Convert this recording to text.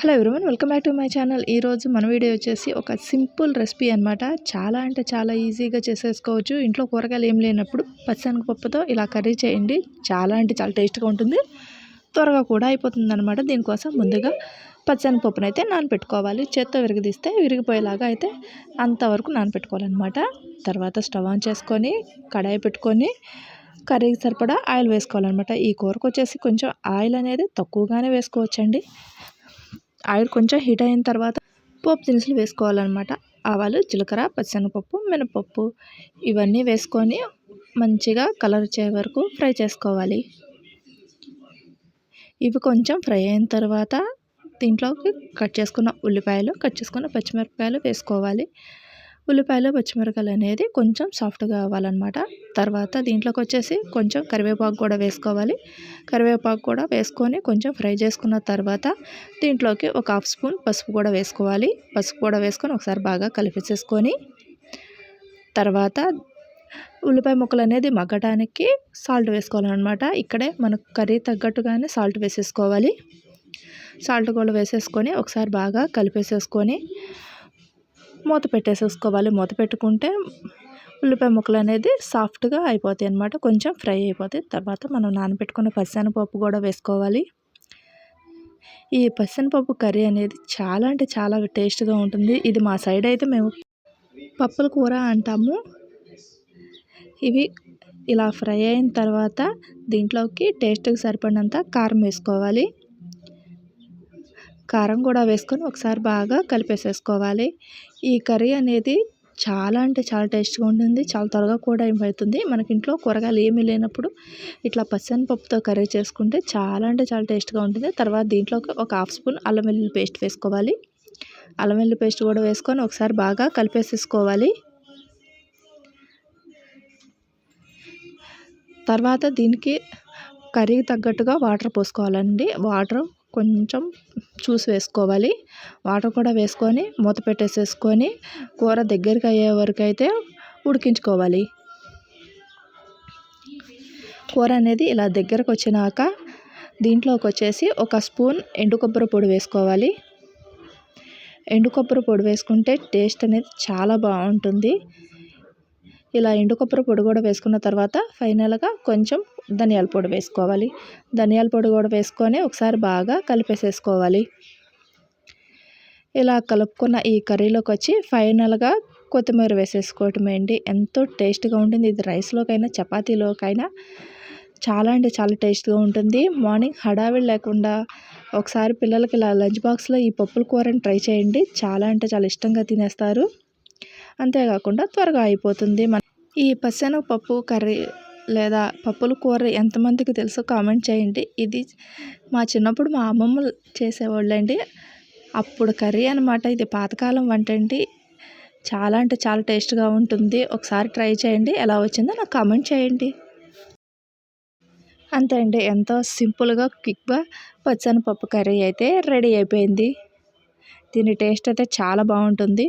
Hello everyone welcome back to my channel ఈరోజు మన video వచ్చేసి ఒక సింపుల్ రెసిపీ అనమాట చాలా అంటే చాలా ఈజీగా చేసేసుకోవచ్చు. ఇంట్లో కూరగాయలు ఏం లేనప్పుడు పచ్చనగపప్పుతో ఇలా కర్రీ చేయండి. చాలా అంటే చాలా టేస్ట్గా ఉంటుంది. త్వరగా కూడా అయిపోతుంది అనమాట దీనికోసం ముందుగా పచ్చనగపప్పును అయితే నానపెట్టుకోవాలి. చేత్తో విరగదీస్తే విరిగిపోయేలాగా అయితే అంతవరకు నానపెట్టుకోవాలన్నమాట. తర్వాత స్టవ్ ఆన్ చేసుకొని కడాయి పెట్టుకొని కర్రీకి సరిపడా ఆయిల్ వేసుకోవాలన్నమాట. ఈ కూరకు వచ్చేసి కొంచెం ఆయిల్ అనేది తక్కువగానే వేసుకోవచ్చండి. ఆయిల్ కొంచెం హీట్ అయిన తర్వాత పోపు దినుసులు వేసుకోవాలన్నమాట. ఆవాలు జీలకర్ర పచ్చనపప్పు మినపప్పు ఇవన్నీ వేసుకొని మంచిగా కలర్ వచ్చే వరకు ఫ్రై చేసుకోవాలి. ఇవి కొంచెం ఫ్రై అయిన తర్వాత దీంట్లోకి కట్ చేసుకున్న ఉల్లిపాయలు కట్ చేసుకున్న పచ్చిమిరపకాయలు వేసుకోవాలి. ఉల్లిపాయలు పచ్చిమిరకాయలు అనేది కొంచెం సాఫ్ట్గా అవ్వాలన్నమాట. తర్వాత దీంట్లోకి వచ్చేసి కొంచెం కరివేపాకు కూడా వేసుకోవాలి. కరివేపాకు కూడా వేసుకొని కొంచెం ఫ్రై చేసుకున్న తర్వాత దీంట్లోకి ఒక హాఫ్ స్పూన్ పసుపు కూడా వేసుకోవాలి. పసుపు కూడా వేసుకొని ఒకసారి బాగా కలిపేసేసుకొని తర్వాత ఉల్లిపాయ ముక్కలు అనేది మగ్గడానికి సాల్ట్ వేసుకోవాలన్నమాట. ఇక్కడే మనకు కర్రీ తగ్గట్టుగానే సాల్ట్ వేసేసుకోవాలి. సాల్ట్ కూడా వేసేసుకొని ఒకసారి బాగా కలిపేసేసుకొని మూత పెట్టేసేసుకోవాలి. మూత పెట్టుకుంటే ఉల్లిపాయ ముక్కలు అనేది సాఫ్ట్గా అయిపోతాయి అనమాట కొంచెం ఫ్రై అయిపోతాయి. తర్వాత మనం నానబెట్టుకున్న పచ్చనపప్పు కూడా వేసుకోవాలి. ఈ పచ్చనపప్పు కర్రీ అనేది చాలా అంటే చాలా టేస్ట్గా ఉంటుంది. ఇది మా సైడ్ అయితే మేము పప్పుల కూర అంటాము. ఇవి ఇలా ఫ్రై అయిన తర్వాత దీంట్లోకి టేస్ట్కి సరిపడినంత కారం వేసుకోవాలి. కారం కూడా వేసుకొని ఒకసారి బాగా కలిపేసేసుకోవాలి. ఈ కర్రీ అనేది చాలా అంటే చాలా టేస్ట్గా ఉంటుంది చాలా త్వరగా కూడా ఏమవుతుంది మనకి ఇంట్లో కూరగాయలు ఏమీ లేనప్పుడు ఇట్లా పచ్చనిపప్పుతో కర్రీ చేసుకుంటే చాలా అంటే చాలా టేస్ట్గా ఉంటుంది. తర్వాత దీంట్లోకి ఒక హాఫ్ స్పూన్ అల్లం వెల్లుల్లి పేస్ట్ వేసుకోవాలి. అల్లం వెల్లుల్లి పేస్ట్ కూడా వేసుకొని ఒకసారి బాగా కలిపేసేసుకోవాలి. తర్వాత దీనికి కర్రీకి తగ్గట్టుగా వాటర్ పోసుకోవాలండి. వాటర్ కొంచెం చూసి వేసుకోవాలి. వాటర్ కూడా వేసుకొని మూత పెట్టేసేసుకొని కూర దగ్గరికి అయ్యే వరకు అయితే ఉడికించుకోవాలి. కూర అనేది ఇలా దగ్గరకు వచ్చినాక దీంట్లోకి వచ్చేసి ఒక స్పూన్ ఎండు కొబ్బరి పొడి వేసుకోవాలి. ఎండు కొబ్బరి పొడి వేసుకుంటే టేస్ట్ అనేది చాలా బాగుంటుంది. ఇలా ఎండు కొబ్బరి పొడి కూడా వేసుకున్న తర్వాత ఫైనల్గా కొంచెం ధనియాల పొడి వేసుకోవాలి. ధనియాల పొడి కూడా వేసుకొని ఒకసారి బాగా కలిపేసేసుకోవాలి. ఇలా కలుపుకున్న ఈ కర్రీలోకి వచ్చి ఫైనల్గా కొత్తిమీర వేసేసుకోవటమే అండి. ఎంతో టేస్ట్గా ఉంటుంది. ఇది రైస్లోకైనా చపాతీలోకైనా చాలా అంటే చాలా టేస్ట్గా ఉంటుంది. మార్నింగ్ హడావిడి లేకుండా ఒకసారి పిల్లలకి ఇలా లంచ్ బాక్స్లో ఈ పప్పుల కూరని ట్రై చేయండి. చాలా అంటే చాలా ఇష్టంగా తినేస్తారు. అంతేకాకుండా త్వరగా అయిపోతుంది. మన ఈ పప్పు కర్రీ లేదా పప్పుల కూర ఎంతమందికి తెలుసో కామెంట్ చేయండి. ఇది మా చిన్నప్పుడు మా అమ్మమ్మ చేసేవాళ్ళండి. అప్పుడు కర్రీ అనమాట ఇది పాతకాలం వంట అండి. చాలా అంటే చాలా టేస్ట్గా ఉంటుంది. ఒకసారి ట్రై చేయండి. ఎలా వచ్చిందో నాకు కామెంట్ చేయండి. అంతే అండి. ఎంతో సింపుల్గా క్విక్గా పచ్చని పప్పు కర్రీ అయితే రెడీ అయిపోయింది. దీని టేస్ట్ అయితే చాలా బాగుంటుంది.